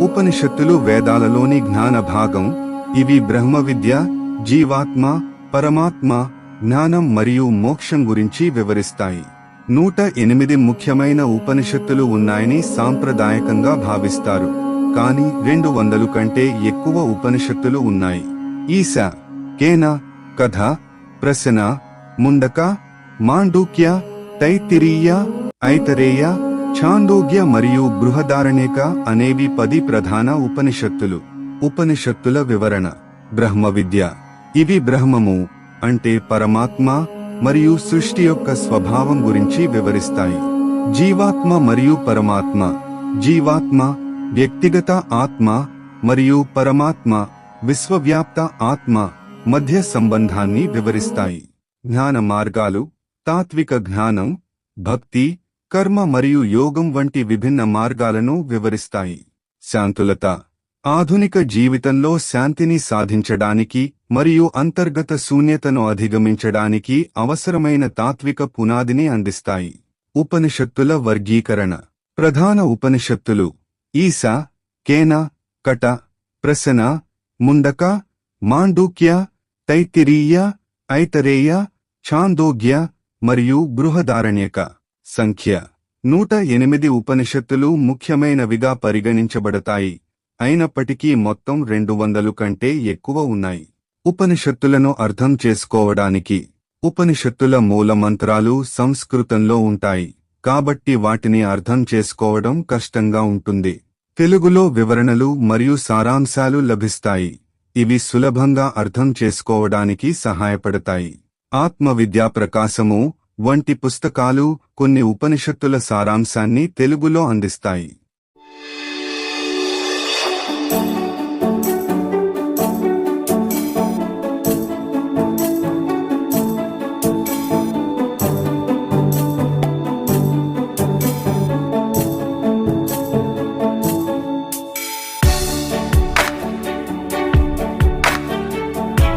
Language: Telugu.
ఉపనిషత్తులు వేదాలలోని జ్ఞాన భాగం. ఇవి బ్రహ్మ విద్య జీవాత్మ పరమాత్మ జ్ఞానం మరియు మోక్షం గురించి వివరిస్తాయి. నూట ఎనిమిది ముఖ్యమైన ఉపనిషత్తులు ఉన్నాయని సాంప్రదాయకంగా భావిస్తారు. కానీ రెండు వందలు కంటే ఎక్కువ ఉపనిషత్తులు ఉన్నాయి. ఈశ కేన కథ ప్రసన ముండక మాండూక్య తైత్తిరీయ ఐతరేయ ఛాందోగ్య మరియు బృహదారణ్యక అనేవి పది ప్రధాన ఉపనిషత్తులు. ఉపనిషత్తుల వివరణ. బ్రహ్మ విద్య ఇవి బ్రహ్మము అంటే పరమాత్మ మరియు సృష్టి యొక్క స్వభావం గురించి వివరిస్తాయి. జీవాత్మ మరియు పరమాత్మ. జీవాత్మ వ్యక్తిగత ఆత్మ మరియు పరమాత్మ విశ్వవ్యాప్త ఆత్మ మధ్య సంబంధాన్ని వివరిస్తాయి. జ్ఞాన మార్గాలు తాత్విక జ్ఞానం భక్తి కర్మ మరియు యోగం వంటి విభిన్న మార్గాలను వివరిస్తాయి. శాంతులత. ఆధునిక జీవితంలో శాంతిని సాధించడానికి మరియు అంతర్గత శూన్యతను అధిగమించడానికి అవసరమైన తాత్విక పునాదిని అందిస్తాయి. ఉపనిషత్తుల వర్గీకరణ. ప్రధాన ఉపనిషత్తులు. ఈసా కేన కట ప్రసన ముండక మాండూక్య తైత్తిరీయ ఐతరేయ ఛాందోగ్య మరియు బృహదారణ్యక. సంఖ్య. నూట ఎనిమిది ఉపనిషత్తులు ముఖ్యమైనవిగా పరిగణించబడతాయి. అయినప్పటికీ మొత్తం రెండు వందలు కంటే ఎక్కువ ఉన్నాయి. ఉపనిషత్తులను అర్థం చేసుకోవడానికి ఉపనిషత్తుల మూలమంత్రాలు సంస్కృతంలో ఉంటాయి. కాబట్టి వాటిని అర్థం చేసుకోవడం కష్టంగా ఉంటుంది. తెలుగులో వివరణలు మరియు సారాంశాలు లభిస్తాయి. ఇవి సులభంగా అర్థం చేసుకోవడానికి సహాయపడతాయి. ఆత్మవిద్యా ప్రకాశము వంటి పుస్తకాలు కొన్ని ఉపనిషత్తుల సారాంశాన్ని తెలుగులో అందిస్తాయి.